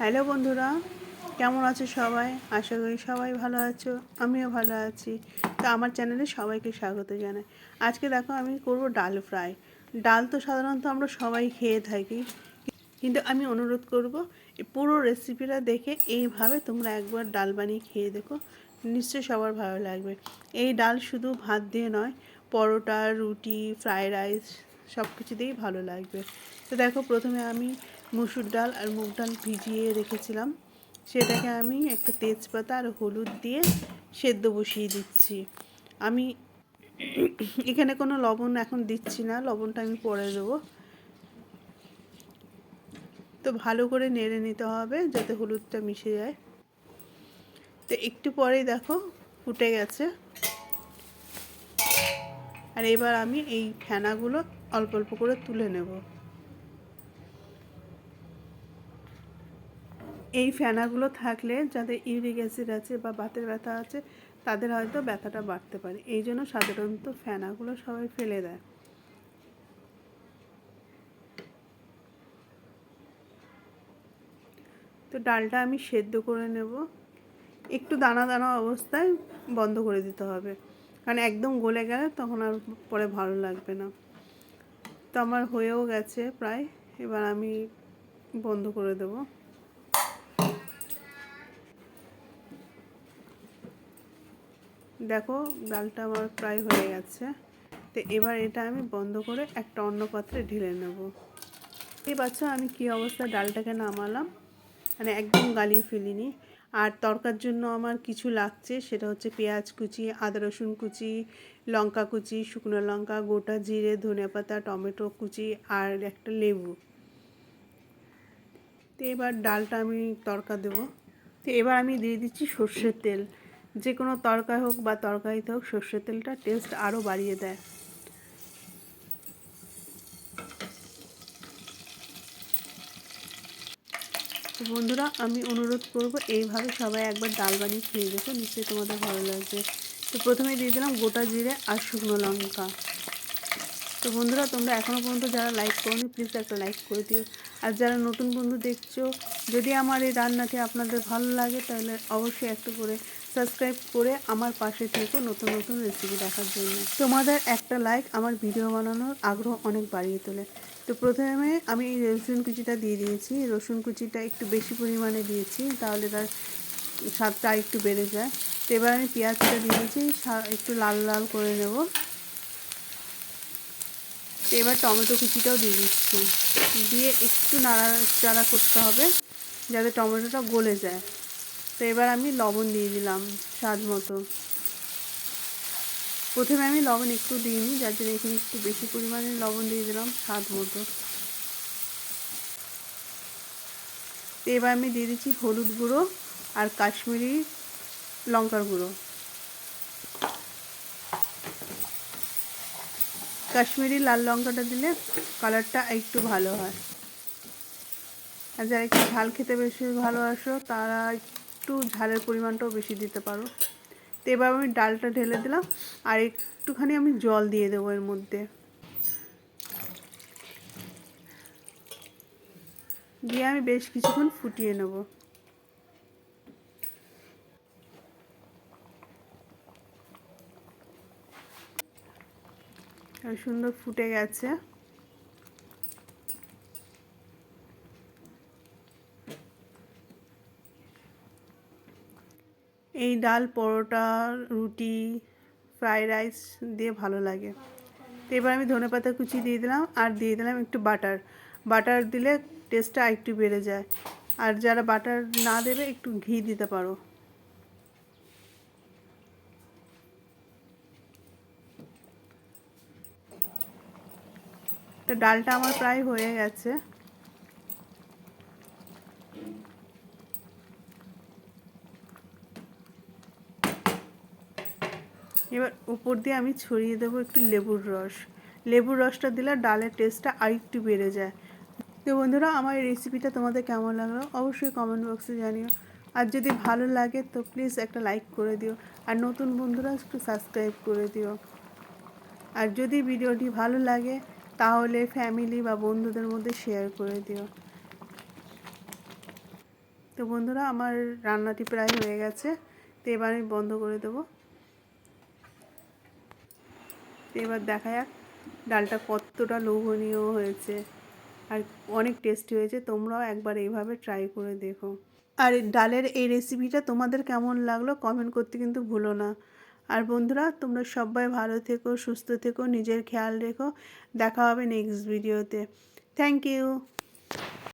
Hello বন্ধুরা, কেমন আছো সবাই? আশা করি সবাই ভালো আছো, আমিও ভালো আছি। তো আমার চ্যানেলে সবাইকে স্বাগত জানাই। আজকে দেখো আমি করব ডাল ফ্রাই। ডাল তো সাধারণত আমরা সবাই খেয়ে থাকি, কিন্তু আমি অনুরোধ করব পুরো রেসিপিটা দেখে এইভাবে তোমরা একবার ডাল বানিয়ে খেয়ে দেখো। নিশ্চয়ই সবার ভালো লাগবে। এই ডাল শুধু ভাত দিয়ে নয়, পরোটা, রুটি, ফ্রাইড রাইস সব কিছু দিয়েই ভালো লাগবে। তো দেখো প্রথমে আমি মুসুর ডাল আর মুগ ডাল ভিজিয়ে রেখেছিলাম। সেটাকে আমি একটা তেজপাতা আর হলুদ দিয়ে সেদ্ধ বসিয়ে দিচ্ছি। আমি এখানে কোনো লবণ এখন দিচ্ছি না, লবণটা আমি পরে দেবো। তো ভালো করে নেড়ে নিতে হবে যাতে হলুদটা মিশে যায়। তো একটু পরেই দেখো ফুটে গেছে। আর এবার আমি এই ফেনাগুলো অল্প অল্প করে তুলে নেব। এই ফেনাগুলো থাকলে যাদের ইউরিক অ্যাসিড আছে বা বাতের ব্যথা আছে, তাদের হয়তো ব্যথাটা বাড়তে পারে। এই জন্য সাধারণত ফেনাগুলো সবাই ফেলে দেয়। তো ডালটা আমি সেদ্ধ করে নেব। একটু দানা দানা অবস্থায় বন্ধ করে দিতে হবে। কারণ একদম গলে গেলে তখন আর পরে ভালো লাগবে না। তো আমার হয়েও গেছে প্রায়। এবার আমি বন্ধ করে দেব। দেখো, ডালটা আমার প্রায় হয়ে গেছে। তো এবার এটা আমি বন্ধ করে একটা অন্য পাত্রে ঢেলে নেব। এই বাচ্চা আমি কী অবস্থা ডালটাকে নামালাম? মানে একদম গালিয়ে ফেলিনি। আর তরকার জন্য আমার কিছু লাগছে, সেটা হচ্ছে পেঁয়াজ কুচি, আদা রসুন কুচি, লঙ্কা কুচি, শুকনো লঙ্কা, গোটা জিরে ধনে পাতা, টমেটো কুচি আর একটা লেবু। তো এবার ডালটা আমি তরকা দেবো। তো এবার আমি দিয়ে দিচ্ছি সর্ষের তেল। যে কোনো তরকা হোক বা তরকারিতে হোক সর্ষের তেলটা টেস্ট আরও বাড়িয়ে দেয়। তো বন্ধুরা, আমি অনুরোধ করব এইভাবে সবাই একবার ডাল বানিয়ে খেয়ে দেখো, নিশ্চয়ই তোমাদের ভালো লাগবে। তো প্রথমে দিয়ে দিলাম গোটা জিরে আর শুকনো লঙ্কা। তো বন্ধুরা, তোমরা এখনও পর্যন্ত যারা লাইক করোনি প্লিজ একটা লাইক করে দিও। আর যারা নতুন বন্ধু দেখছ, যদি আমার এই রান্নাটি আপনাদের ভালো লাগে, তাহলে অবশ্যই একটু করে সাবস্ক্রাইব করে আমার পাশে থেকে নতুন নতুন রেসিপি দেখার জন্য। তোমাদের একটা লাইক আমার ভিডিও বানানোর আগ্রহ অনেক বাড়িয়ে তোলে। তো প্রথমে আমি রসুন কুচিটা দিয়ে দিয়েছি। রসুন কুচিটা একটু বেশি পরিমাণে দিয়েছি, তাহলে তার স্বাদটা একটু বেড়ে যায়। তো এবার আমি পেঁয়াজটা দিয়ে দিয়েছি একটু লাল লাল করে নেব। তো এবার টমেটো কুচিটাও দিয়ে দিচ্ছি। দিয়ে একটু নাড়াচাড়া করতে হবে যাতে টমেটোটা গলে যায়। তো এবার আমি লবণ দিয়ে দিলাম স্বাদ মতো। প্রথমে আমি লবণ একটু দিইনি, যার জন্য এখানে একটু বেশি পরিমাণে লবণ দিয়ে দিলাম স্বাদ মতো। এবার আমি দিয়ে দিচ্ছি হলুদ গুঁড়ো আর কাশ্মীরি লঙ্কার গুঁড়ো। কাশ্মীরি লাল লঙ্কাটা দিলে কালারটা একটু ভালো হয়। আর যারা একটু ঝাল খেতে বেশি ভালোবাসো, তারা একটু ঝালের পরিমাণটাও বেশি দিতে পারো। তো এবার আমি ডালটা ঢেলে দিলাম, আর একটুখানি আমি জল দিয়ে দেবো এর মধ্যে। দিয়ে আমি বেশ কিছুক্ষণ ফুটিয়ে নেব। সুন্দর ফুটে গেছে। এই ডাল, পরোটা, রুটি ফ্রাইড রাইস দিয়ে ভালো লাগে। তো এবার আমি ধনে পাতা কুচি দিয়ে দিলাম আর দিয়ে দিলাম একটু বাটার বাটার দিলে টেস্টটা একটু বেড়ে যায়। আর যারা বাটার না দেবে একটু ঘি দিতে পারো। তো ডালটা আমার প্রায় হয়ে গেছে। এবার উপর দিয়ে আমি ছড়িয়ে দেবো একটু লেবুর রস। লেবুর রসটা দিলে ডালের টেস্টটা আরেকটু বেড়ে যায়। তো বন্ধুরা, আমার এই রেসিপিটা তোমাদের কেমন লাগল অবশ্যই কমেন্ট বক্সে জানিও। আর যদি ভালো লাগে তো প্লিজ একটা লাইক করে দিও। আর নতুন বন্ধুরা একটু সাবস্ক্রাইব করে দিও। আর যদি ভিডিওটি ভালো লাগে তাহলে ফ্যামিলি বা বন্ধুদের মধ্যে শেয়ার করে দিও। তো বন্ধুরা, আমার রান্নাটি প্রায় হয়ে গেছে। তো এবার আমি বন্ধ করে দেবো। তো এবার দেখা যাক, ডালটা কতটা লোভনীয় হয়েছে আর অনেক টেস্টি হয়েছে। তোমরাও একবার এইভাবে ট্রাই করে দেখো। আর ডালের এই রেসিপিটা তোমাদের কেমন লাগল কমেন্ট করতে কিন্তু ভুলো না। আর বন্ধুরা, তোমরা সবাই ভালো থেকো, সুস্থ থেকো, নিজের খেয়াল রেখো। দেখা হবে নেক্সট ভিডিওতে থ্যাংক ইউ